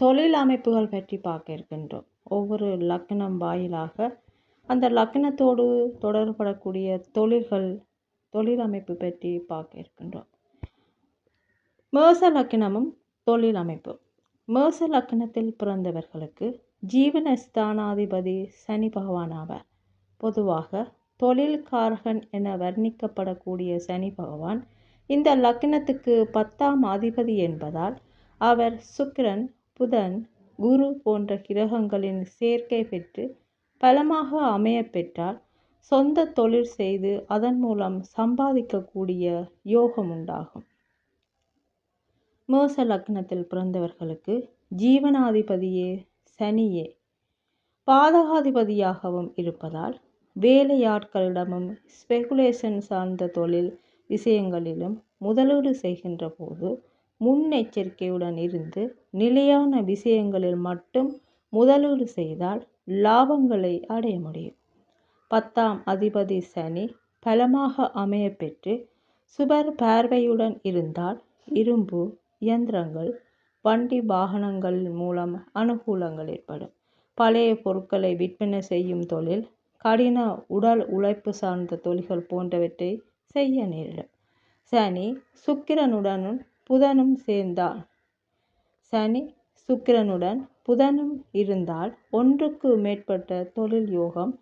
தொழில் அமைப்புகள் பற்றி பார்க்க இருக்கின்றோம். ஒவ்வொரு லக்னம் வாயிலாக அந்த லக்னத்தோடு தொடர்படக்கூடிய தொழில்கள் தொழில் அமைப்பு பற்றி பார்க்க இருக்கின்றோம். மேச லக்னமும் தொழில் அமைப்பு. மேச லக்னத்தில் பிறந்தவர்களுக்கு ஜீவன ஸ்தானாதிபதி சனி பகவான் ஆவார். பொதுவாக தொழில்காரகன் என வர்ணிக்கப்படக்கூடிய சனி பகவான் இந்த லக்னத்துக்கு பத்தாம் அதிபதி என்பதால் அவர் சுக்கிரன் புதன் குரு போன்ற கிரகங்களின் சேர்க்கை பெற்று பலமாக அமைய பெற்றால் சொந்த தொழில் செய்து அதன் மூலம் சம்பாதிக்கக்கூடிய யோகம் உண்டாகும். மேச லக்னத்தில் பிறந்தவர்களுக்கு ஜீவனாதிபதியே சனியே. பாதகாதிபதியாகவும் இருப்பதால் வேலையாட்களிடமும் ஸ்பெகுலேஷன் சார்ந்த தொழில் விஷயங்களிலும் முதலீடு செய்கின்ற போது முன்னெச்சரிக்கையுடன் இருந்து நிலையான விஷயங்களில் மட்டும் முதலீடு செய்தால் லாபங்களை அடைய முடியும். பத்தாம் அதிபதி சனி பலமாக அமைய பெற்று சுபர் பார்வையுடன் இருந்தால் இரும்பு இயந்திரங்கள் வண்டி வாகனங்கள் மூலம் அனுகூலங்கள் ஏற்படும். பழைய பொருட்களை விற்பனை செய்யும் தொழில் கடின உடல் உழைப்பு சார்ந்த தொழில்கள் போன்றவற்றை செய்ய நேரிடும். சனி சுக்கிரனுடனும் புதனும் சேர்ந்தால் சனி சுக்கிரனுடன் புதனும் இருந்தால் ஒன்றுக்கு மேற்பட்ட தொழில் யோகம்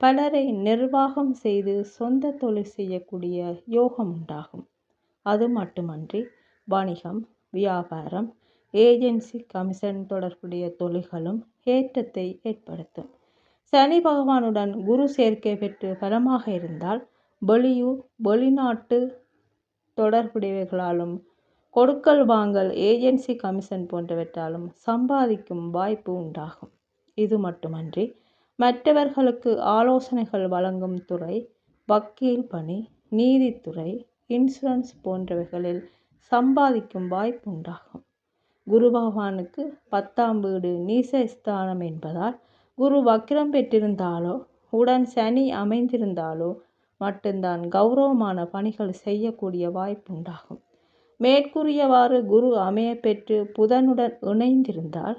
பலரை நிர்வாகம் செய்து சொந்த தொழில் செய்யக்கூடிய யோகம் உண்டாகும். அது மட்டுமன்றி வணிகம் வியாபாரம் ஏஜென்சி கமிஷன் தொடர்புடைய தொழில்களும் ஏற்றத்தை ஏற்படுத்தும். சனி பகவானுடன் குரு சேர்க்கை பெற்று பலமாக இருந்தால் வெளியூர் வெளிநாட்டு தொடர்புடையவர்களாலும் கொடுக்கல் வாங்கல் ஏஜென்சி கமிஷன் போன்றவற்றாலும் சம்பாதிக்கும் வாய்ப்பு உண்டாகும். இது மட்டுமன்றி மற்றவர்களுக்கு ஆலோசனைகள் வழங்கும் துறை வக்கீல் பணி நீதித்துறை இன்சூரன்ஸ் போன்றவைகளில் சம்பாதிக்கும் வாய்ப்பு உண்டாகும். குரு பகவானுக்கு பத்தாம் வீடு நீசஸ்தானம் என்பதால் குரு வக்கிரம் பெற்றிருந்தாலோ உடன் சனி அமைந்திருந்தாலோ மட்டும்தான் கௌரவமான பணிகள் செய்யக்கூடிய வாய்ப்பு உண்டாகும். மேற்கூறியவாறு குரு அமைய பெற்று புதனுடன் இணைந்திருந்தால்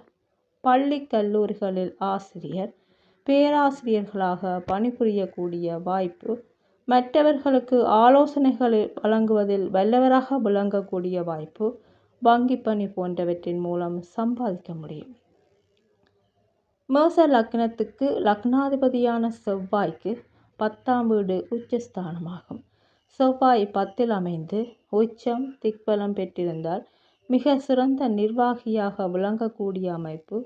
பள்ளி கல்லூரிகளில் ஆசிரியர் பேராசிரியர்களாக பணிபுரியக்கூடிய வாய்ப்பு மற்றவர்களுக்கு ஆலோசனைகளை வழங்குவதில் வல்லவராக விளங்கக்கூடிய வாய்ப்பு வங்கி பணி போன்றவற்றின் மூலம் சம்பாதிக்க முடியும். மேச லக்னத்துக்கு லக்னாதிபதியான செவ்வாய்க்கு பத்தாம் வீடு உச்சஸ்தானமாகும். செவ்வாய் பத்தில் அமைந்து உச்சம் திக்பலம் பெற்றிருந்தால் மிக சிறந்த நிர்வாகியாக விளங்கக்கூடிய அமைப்பு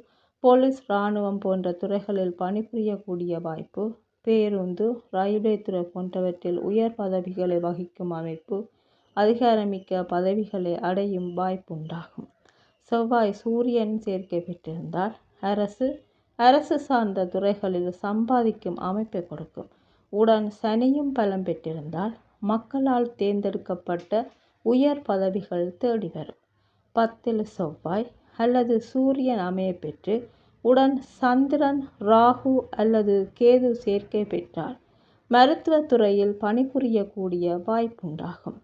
போலீஸ் இராணுவம் போன்ற துறைகளில் பணிபுரியக்கூடிய வாய்ப்பு பேருந்து ரயில்வே துறை போன்றவற்றில் உயர் பதவிகளை வகிக்கும் அமைப்பு அதிகாரமிக்க பதவிகளை அடையும் வாய்ப்புண்டாகும். செவ்வாய் சூரியன் சேர்க்கை பெற்றிருந்தால் அரசு அரசு சார்ந்த துறைகளில் சம்பாதிக்கும் அமைப்பை கொடுக்கும். உடன் சனியும் பலம் பெற்றிருந்தால் மக்களால் தேர்ந்தெடுக்கப்பட்ட உயர் பதவிகள் தேடி வரும். பத்தில் செவ்வாய் அல்லது சூரியன் அமைய பெற்று உடன் சந்திரன் ராகு அல்லது கேது சேர்க்கை பெற்றால் மருத்துவத்துறையில் பணிபுரியக்கூடிய வாய்ப்புண்டாகும்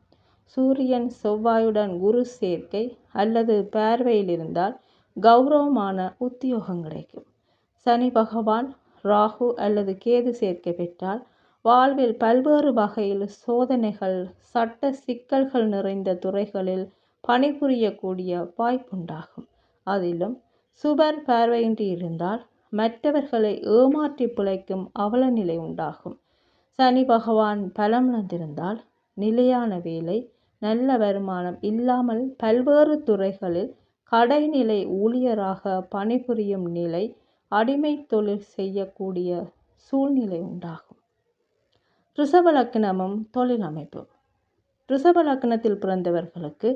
சூரியன் செவ்வாயுடன் குரு சேர்க்கை அல்லது பார்வையில் இருந்தால் கௌரவமான உத்தியோகம் கிடைக்கும். சனி பகவான் ராகு அல்லது கேது சேர்க்கை பெற்றால் வாழ்வில் பல்வேறு வகையில் சோதனைகள் சட்ட சிக்கல்கள் நிறைந்த துறைகளில் பணிபுரியக்கூடிய வாய்ப்புண்டாகும். அதிலும் சுபர் பார்வையின்றி இருந்தால் மற்றவர்களை ஏமாற்றி பிழைக்கும் அவலநிலை உண்டாகும். சனி பகவான் பலமிழந்திருந்தால் நிலையான வேலை நல்ல வருமானம் இல்லாமல் பல்வேறு துறைகளில் கடைநிலை ஊழியராக பணிபுரியும் நிலை அடிமை தொழில் செய்யக்கூடிய சூழ்நிலை உண்டாகும். ரிஷப லக்னமும் தொழில் அமைப்பு ரிஷப லக்னத்தில் பிறந்தவர்களுக்கு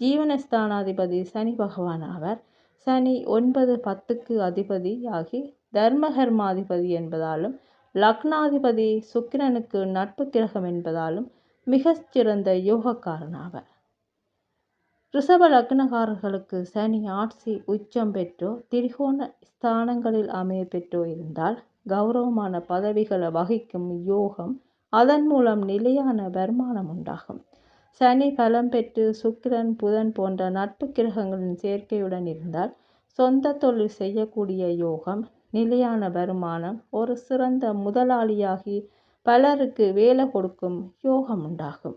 ஜீவனஸ்தானாதிபதி சனி பகவான் ஆவர். சனி ஒன்பது பத்துக்கு அதிபதியாகி தர்மகர்மாதிபதி என்பதாலும் லக்னாதிபதி சுக்கிரனுக்கு நட்பு கிரகம் என்பதாலும் மிகச்சிறந்த யோகக்காரன் ஆவர். ரிஷப லக்னக்காரர்களுக்கு சனி ஆட்சி உச்சம் பெற்றோ திரிகோண ஸ்தானங்களில் அமைய பெற்றோ இருந்தால் கௌரவமான பதவிகளை வகிக்கும் யோகம் அதன் மூலம் நிலையான வருமானம் உண்டாகும். சனி பலம் பெற்று சுக்கிரன் புதன் போன்ற நட்பு கிரகங்களின் சேர்க்கையுடன் இருந்தால் சொந்த தொழில் செய்யக்கூடிய யோகம் நிலையான வருமானம் ஒரு சிறந்த முதலாளியாகி பலருக்கு வேலை கொடுக்கும் யோகம் உண்டாகும்.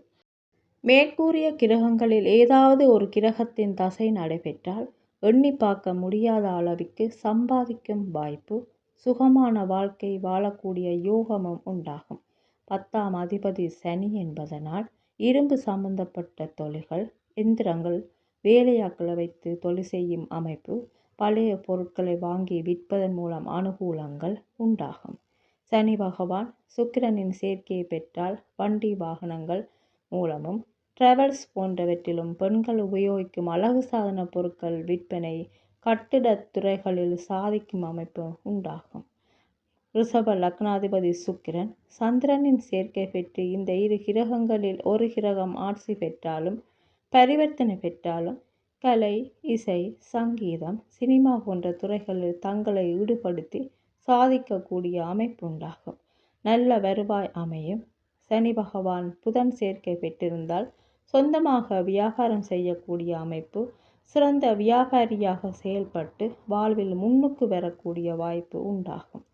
மேற்கூறிய கிரகங்களில் ஏதாவது ஒரு கிரகத்தின் தசை நடைபெற்றால் எண்ணி பார்க்க முடியாத அளவிற்கு சம்பாதிக்கும் வாய்ப்பு சுகமான வாழ்க்கை வாழக்கூடிய யோகமும் உண்டாகும். பத்தாம் அதிபதி சனி என்பதனால் இரும்பு சம்பந்தப்பட்ட தொழில்கள் எந்திரங்கள் வேலையாட்களை வைத்து தொழில் செய்யும் அமைப்பு பழைய பொருட்களை வாங்கி விற்பதன் மூலம் அனுகூலங்கள் உண்டாகும். சனி பகவான் சுக்கிரனின் சேர்க்கையை பெற்றால் வண்டி வாகனங்கள் மூலமும் டிராவல்ஸ் போன்றவற்றிலும் பெண்கள் உபயோகிக்கும் அழகு சாதன பொருட்கள் விற்பனை கட்டிடத் துறைகளில் சாதிக்கும் அமைப்பு உண்டாகும். ரிஷப லக்னாதிபதி சுக்கிரன் சந்திரனின் சேர்க்கை பெற்று இந்த இரு கிரகங்களில் ஒரு கிரகம் ஆட்சி பெற்றாலும் பரிவர்த்தனை பெற்றாலும் கலை இசை சங்கீதம் சினிமா போன்ற துறைகளில் தங்களை ஈடுபடுத்தி சாதிக்கக்கூடிய அமைப்பு உண்டாகும். நல்ல வருவாய் அமையும். சனி பகவான் புதன் சேர்க்கை பெற்றிருந்தால் சொந்தமாக வியாபாரம் செய்யக்கூடிய அமைப்பு சிறந்த வியாபாரியாக செயல்பட்டு வாழ்வில் முன்னுக்கு வரக்கூடிய வாய்ப்பு உண்டாகும்.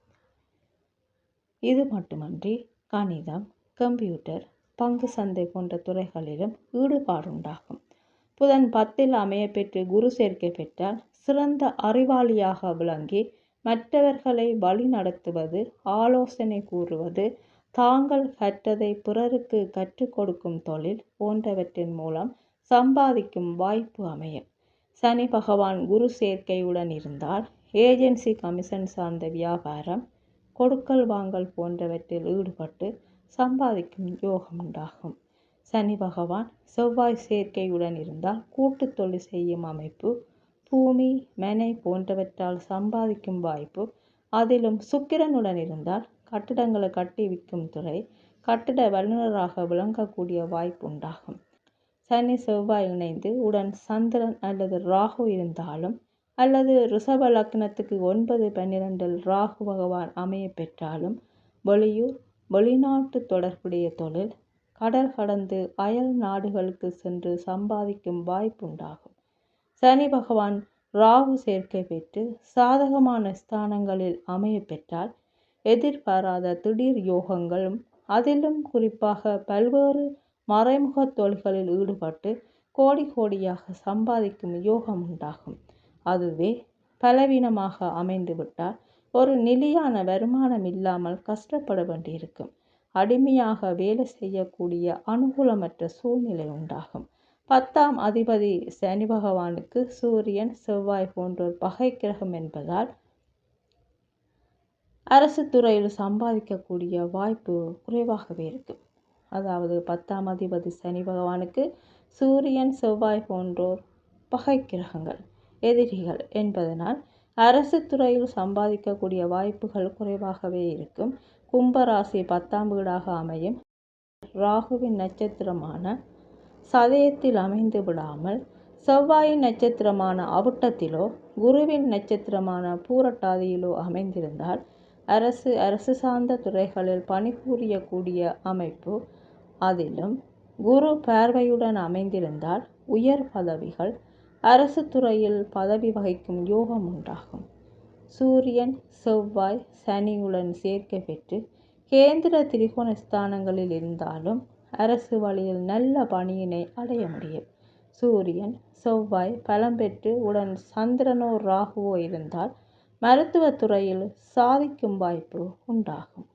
இது மட்டுமன்றி கணிதம் கம்ப்யூட்டர் பங்கு சந்தை போன்ற துறைகளிலும் ஈடுபாடு உண்டாகும் புதன் பத்தில் அமைய பெற்று குரு சேர்க்கை பெற்றால் சிறந்த அறிவாளியாக விளங்கி மற்றவர்களை வழிநடத்துவது ஆலோசனை கூறுவது தாங்கள் கற்றதை பிறருக்கு கற்றுக் கொடுக்கும் தொழில் போன்றவற்றின் மூலம் சம்பாதிக்கும் வாய்ப்பு அமையும். சனி பகவான் குரு சேர்க்கையுடன் இருந்தால் ஏஜென்சி கமிஷன் சார்ந்த வியாபாரம் கொடுக்கல் வாங்கல் போன்றவற்றில் ஈடுபட்டு சம்பாதிக்கும் யோகம் உண்டாகும். சனி பகவான் செவ்வாய் சேர்க்கையுடன் இருந்தால் கூட்டு தொழில் செய்யும் அமைப்பு பூமி மெனை போன்றவற்றால் சம்பாதிக்கும் வாய்ப்பு அதிலும் சுக்கிரனுடன் இருந்தால் கட்டிடங்களை கட்டி விற்கும் துறை கட்டிட வல்லுநராக விளங்கக்கூடிய வாய்ப்பு உண்டாகும். சனி செவ்வாய் இணைந்து உடன் சந்திரன் அல்லது ராகு இருந்தாலும் அல்லது ரிஷப லக்னத்துக்கு ஒன்பது பன்னிரெண்டில் ராகு பகவான் அமைய பெற்றாலும் வெளியூர் வெளிநாட்டு தொடர்புடைய தொழில் கடல் கடந்து அயல் நாடுகளுக்கு சென்று சம்பாதிக்கும் வாய்ப்புண்டாகும். சனி பகவான் ராகு சேர்க்கை பெற்று சாதகமான ஸ்தானங்களில் அமைய பெற்றால் எதிர்பாராத திடீர் யோகங்களும் அதிலும் குறிப்பாக பல்வேறு மறைமுக தொழில்களில் ஈடுபட்டு கோடி கோடியாக சம்பாதிக்கும் யோகம் உண்டாகும் அதுவே பலவீனமாக அமைந்துவிட்டால் ஒரு நிலையான வருமானம் இல்லாமல் கஷ்டப்பட வேண்டியிருக்கும். அடிமையாக வேலை செய்யக்கூடிய அனுகூலமற்ற சூழ்நிலை உண்டாகும். பத்தாம் அதிபதி சனி பகவானுக்கு சூரியன் செவ்வாய் போன்றோர் பகை கிரகம் என்பதால் அரசு துறையில் சம்பாதிக்கக்கூடிய வாய்ப்பு குறைவாகவே இருக்கும் அதாவது பத்தாம் அதிபதி சனி பகவானுக்கு சூரியன் செவ்வாய் போன்றோர் பகை கிரகங்கள். எதிரிகள் என்பதனால் அரசு துறையில் சம்பாதிக்கக்கூடிய வாய்ப்புகள் குறைவாகவே இருக்கும். கும்பராசி பத்தாம் வீடாக அமையும். ராகுவின் நட்சத்திரமான சதயத்தில் அமைந்து விடாமல் செவ்வாயின் நட்சத்திரமான அவுட்டத்திலோ குருவின் நட்சத்திரமான பூரட்டாதியிலோ அமைந்திருந்தால் அரசு அரசு சார்ந்த துறைகளில் பணிபுரியக்கூடிய அமைப்பு அதிலும் குரு பார்வையுடன் அமைந்திருந்தால் உயர் பதவிகள் அரசு துறையில் பதவி வகிக்கும் யோகம் உண்டாகும் சூரியன் செவ்வாய் சனியுடன் சேர்க்கை பெற்று கேந்திர திரிகோண ஸ்தானங்களில் இருந்தாலும் அரசு வழியில் நல்ல பணியினை அடைய முடியும். சூரியன் செவ்வாய் பலம் பெற்று உடன் சந்திரனோ ராகுவோ இருந்தால் மருத்துவத்துறையில் சாதிக்கும் வாய்ப்பு உண்டாகும்.